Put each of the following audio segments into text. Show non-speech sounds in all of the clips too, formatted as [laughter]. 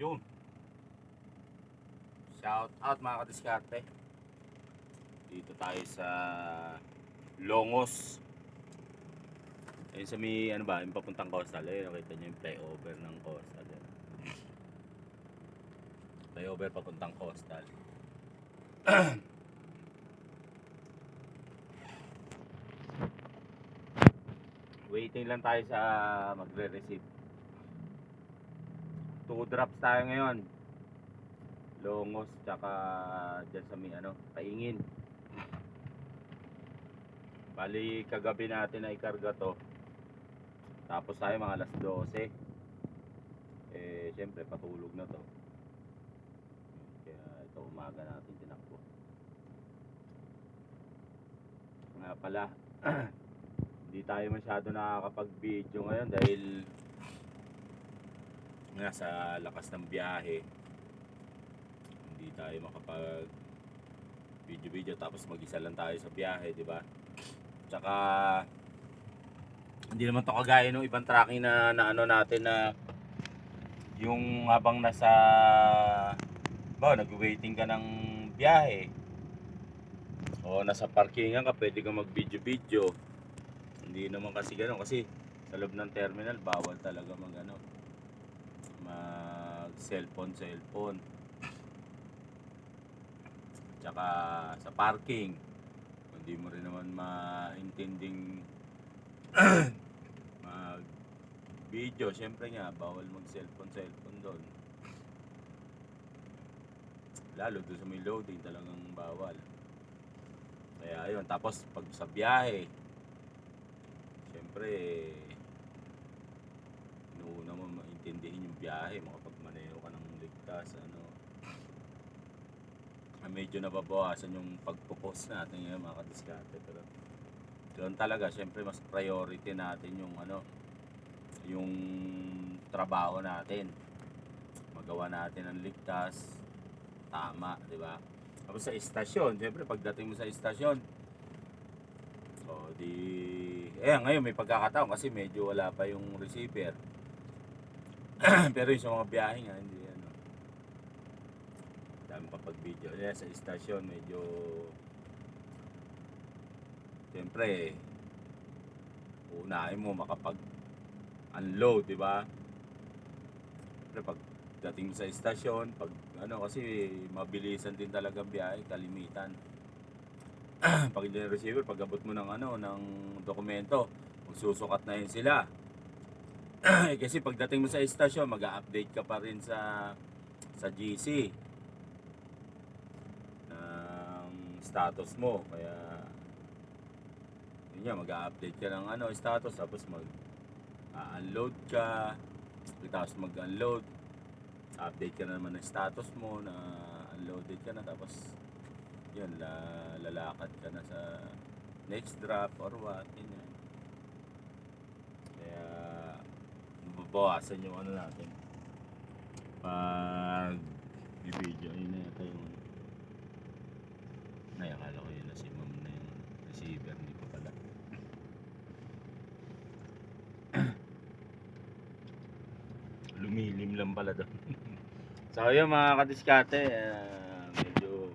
Yun. Shout out mga kadiskarte. Dito tayo sa Longos. Ayun sa may, ano ba, yung papuntang coastal. Ayun, nakita nyo yung flyover ng coastal. Ayun. Flyover papuntang coastal. [clears throat] Waiting lang tayo sa magre-receive. Two drops tayo ngayon. Longos tsaka dyan sa may ano, paingin. Bali kagabi natin na ikarga to. Tapos tayo mga alas 12. Eh syempre patulog na to. Kaya ito umaga natin tinakbo. Nga pala, [clears throat] hindi tayo masyado nakakapag-video ngayon dahil nga sa lakas ng biyahe. Hindi tayo makapag video video tapos mag-isa lang tayo sa biyahe di ba? Tsaka hindi naman to kagaya ng ibang tracking na, na ano natin na yung habang nasa ba nag-waiting ka ng biyahe o nasa parkingan ka pwede ka mag video hindi naman kasi gano'n kasi sa loob ng terminal bawal talaga mag ano mag cellphone cellphone. Tsaka sa parking hindi mo rin naman maintinding [clears throat] mag video. Syempre nga bawal mag cellphone cellphone doon. Lalo doon sa may loading talagang bawal. Kaya ayun tapos pag sa biyahe syempre inuuna mo maintindihin yung biyahe makapagmaneho ka ng ligtas ano. Ah, medyo nababawasan yung pagpo-post natin ngayon mga kadiskarte pero doon talaga syempre mas priority natin yung ano yung trabaho natin. Magawa natin ang ligtas tama di ba? Tapos sa istasyon syempre pagdating mo sa istasyon o di eh ngayon may pagkakataon kasi medyo wala pa yung receiver [clears throat] pero yung sa mga biyahe nga hindi ano. Dami pa pag video yeah, sa istasyon medyo siyempre unahin mo makapag unload di ba? Siyempre pag dating sa istasyon pag ano kasi mabilisan din talaga biyahe kalimitan. [clears throat] Pag hindi receiver pag abot mo ng ano ng dokumento magsusukat na yun sila [clears throat] kasi pagdating mo sa istasyon, mag-update ka pa rin sa sa GC ng status mo. Kaya yun nga, mag-update ka ng ano, status tapos mag unload ka. Tapos mag-unload. Update ka na naman ng status mo na unloaded ka na. Tapos yun la, lalakad ka na sa next drop or what yun mababawasan yung ano natin. Pag video yun na yata yung ay akala ko yun na si ma'am na yung receiver hindi pa pala. [clears throat] Lumilim lang pala doon [laughs] so yun mga kadiskate ah, medyo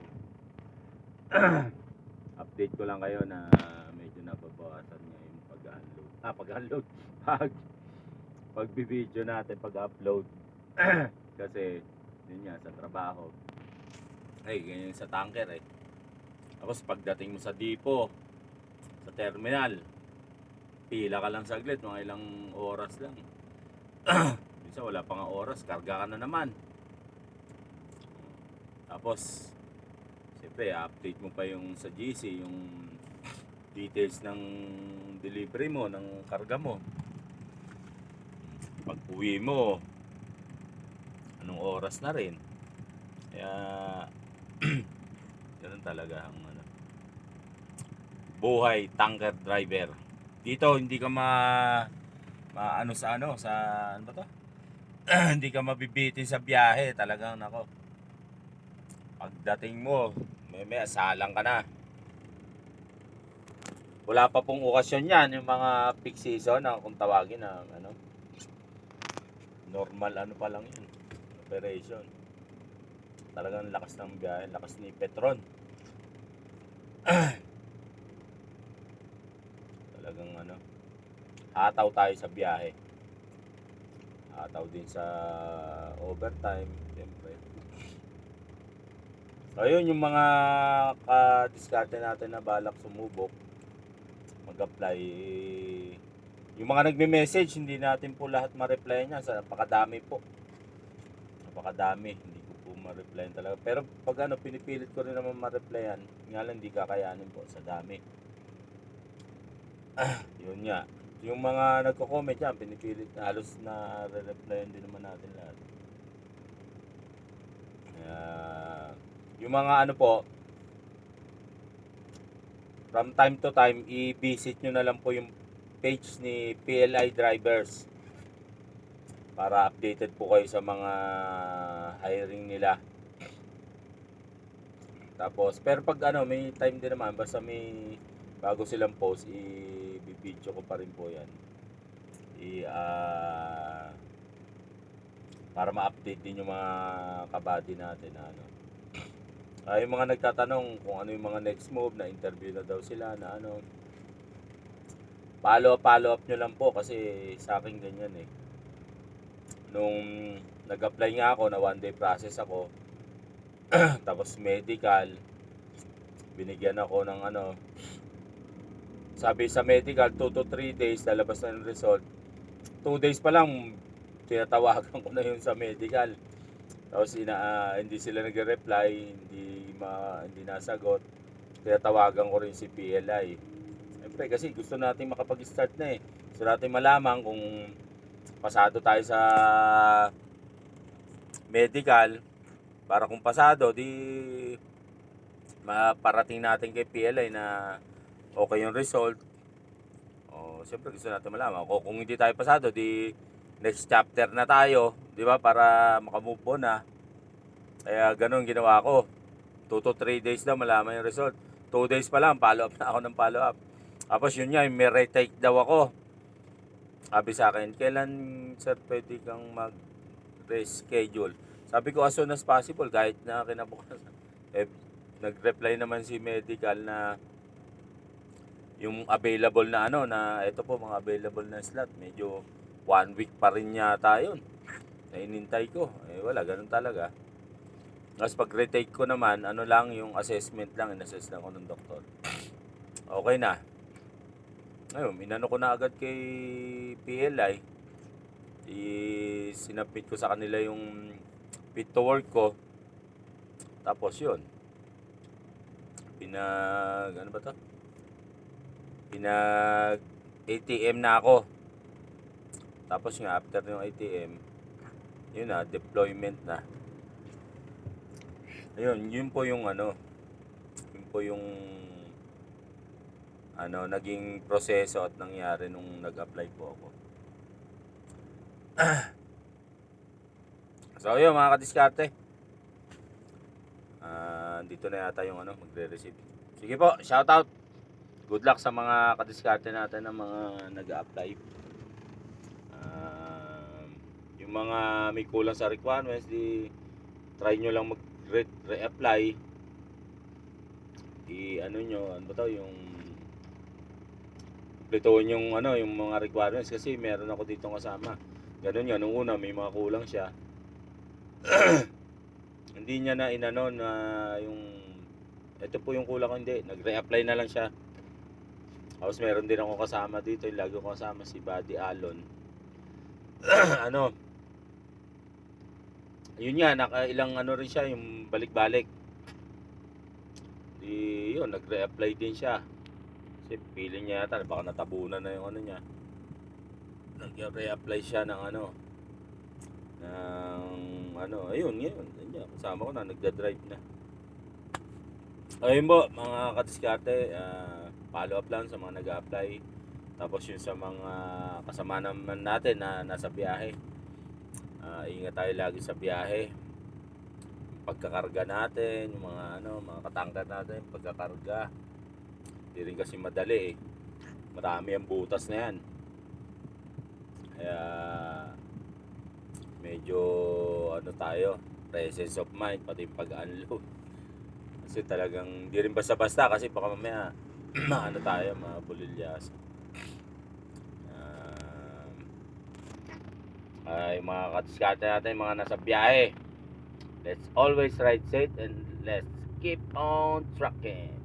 [clears throat] update ko lang kayo na medyo nababawasan nga yung pag-unload. Ah pag-unload. [laughs] Pag pagbibideo natin pag-upload. [clears throat] Kasi yun nga sa trabaho. Ay ganyan sa tanker eh. Tapos pagdating mo sa depot sa terminal pila ka lang saglit mga ilang oras lang. [clears throat] Minsan wala pa nga oras karga ka na naman. Tapos siyempre update mo pa yung sa GC yung [clears throat] details ng delivery mo ng karga mo uwi mo. Anong oras na rin? Kaya [clears throat] ganun talaga ang ano. Buhay tanker driver. Dito hindi ka ma maano sa ano sa ano ba to? [clears throat] Hindi ka mabibitin sa biyahe talagang nako. Pagdating mo may may asalang ka na. Wala pa pong okasyon yan yung mga peak season na kung tawagin na ano normal ano pa lang yun operation. Talagang lakas ng biyahe, lakas ni Petron. [clears throat] Talagang ano, hataw tayo sa biyahe. Hataw din sa overtime, siyempre. So, ayun yung mga ka-discarte natin na balak sumubok, mag-apply. Yung mga nagme-message, hindi natin po lahat ma-reply niya. Sa napakadami po. Napakadami. Hindi ko po ma-reply talaga. Pero pag ano, pinipilit ko rin naman ma-replyan, nga lang hindi kakayanin po sa dami. yun nga. Yung mga nagko-comment yan, pinipilit na halos na re-replyan din naman natin lahat. Kaya, yung mga ano po, from time to time, i-visit nyo na lang po yung page ni PLI Drivers para updated po kayo sa mga hiring nila. Tapos, pero pag ano, may time din naman, basta may bago silang post, i-video ko pa rin po yan. I, ah, para ma-update din yung mga kabady natin na ano. Ah, yung mga nagtatanong kung ano yung mga next move, na interview na daw sila, na ano. Follow follow up nyo lang po kasi sa akin ganyan eh. Nung nag-apply nga ako na one day process ako, [clears throat] tapos medical, binigyan ako ng ano, sabi sa medical, 2 to 3 days, lalabas na yung result. 2 days pa lang, tinatawagan [laughs] ko na yun sa medical. Tapos ina, ah, hindi sila nagre-reply, hindi ma, hindi nasagot. Kaya tawagan ko rin si PLI. Siyempre kasi gusto natin makapag-start na eh. Gusto natin malaman kung pasado tayo sa medical para kung pasado di maparating natin kay PLI na okay yung result. O, siyempre gusto natin malaman. Kung, kung hindi tayo pasado, di next chapter na tayo, di ba? Para makamove on na. Kaya ganun ginawa ko. 2 to 3 days daw malaman yung result. 2 days pa lang, follow up na ako ng follow up. Tapos yun nga, may retake daw ako. Sabi sa akin, kailan sir pwede kang mag-reschedule? Sabi ko as soon as possible, kahit na kinabukasan. Eh, nag-reply naman si medical na yung available na ano, na ito po mga available na slot, medyo one week pa rin yata yun. Na inintay ko. Eh wala, ganun talaga. Tapos pag retake ko naman, ano lang yung assessment lang, in-assess lang ko ng doktor. Okay na. Ngayon, inano ko na agad kay PLI. I sinapit ko sa kanila yung fit to work ko. Tapos yun. Pinag, ano ba to? Pinag ATM na ako. Tapos nga, after yung ATM, yun na, deployment na. Ayun, yun po yung ano, yun po yung ano, naging proseso at nangyari nung nag-apply po ako. [clears throat] so, yun mga kadiskarte. Ah, dito na yata yung ano, magre-receive. Sige po, shout out. Good luck sa mga kadiskarte natin ng mga nag-apply. Um, yung mga may kulang sa requirements, di try nyo lang mag-re-apply. I ano nyo, ano ba to, yung kumpletuhin yung ano, yung mga requirements kasi meron ako dito kasama. Ganun nga, nung una may mga kulang siya. [clears throat] hindi niya na inano na yung ito po yung kulang hindi, nag-re-apply na lang siya. Tapos meron din ako kasama dito, yung lagi ko kasama si Buddy Alon. [clears throat] ano, yun nga, naka ilang ano rin siya, yung balik-balik. Di, yun, nag-re-apply din siya. Kasi feeling niya yata, baka natabunan na yung ano niya. Nag-re-apply siya ng ano, ng ano, ayun, ngayon, yun, kasama ko na, nagda-drive na. Ayun po, mga kadiskarte, ah, follow up lang sa mga nag-apply. Tapos yung sa mga kasama naman natin na nasa biyahe. Ah, ingat tayo lagi sa biyahe. Pagkakarga natin, yung mga ano, mga katangkat natin, pagkakarga. Hindi rin kasi madali eh. Marami ang butas na yan. Kaya medyo ano tayo, presence of mind, pati pag-unload. [laughs] Kasi talagang di rin basta-basta kasi baka mamaya [clears throat] ano tayo, mga bulilyas. Um, ay mga kadiskarte natin, mga nasa biyahe. Let's always ride safe and let's keep on trucking.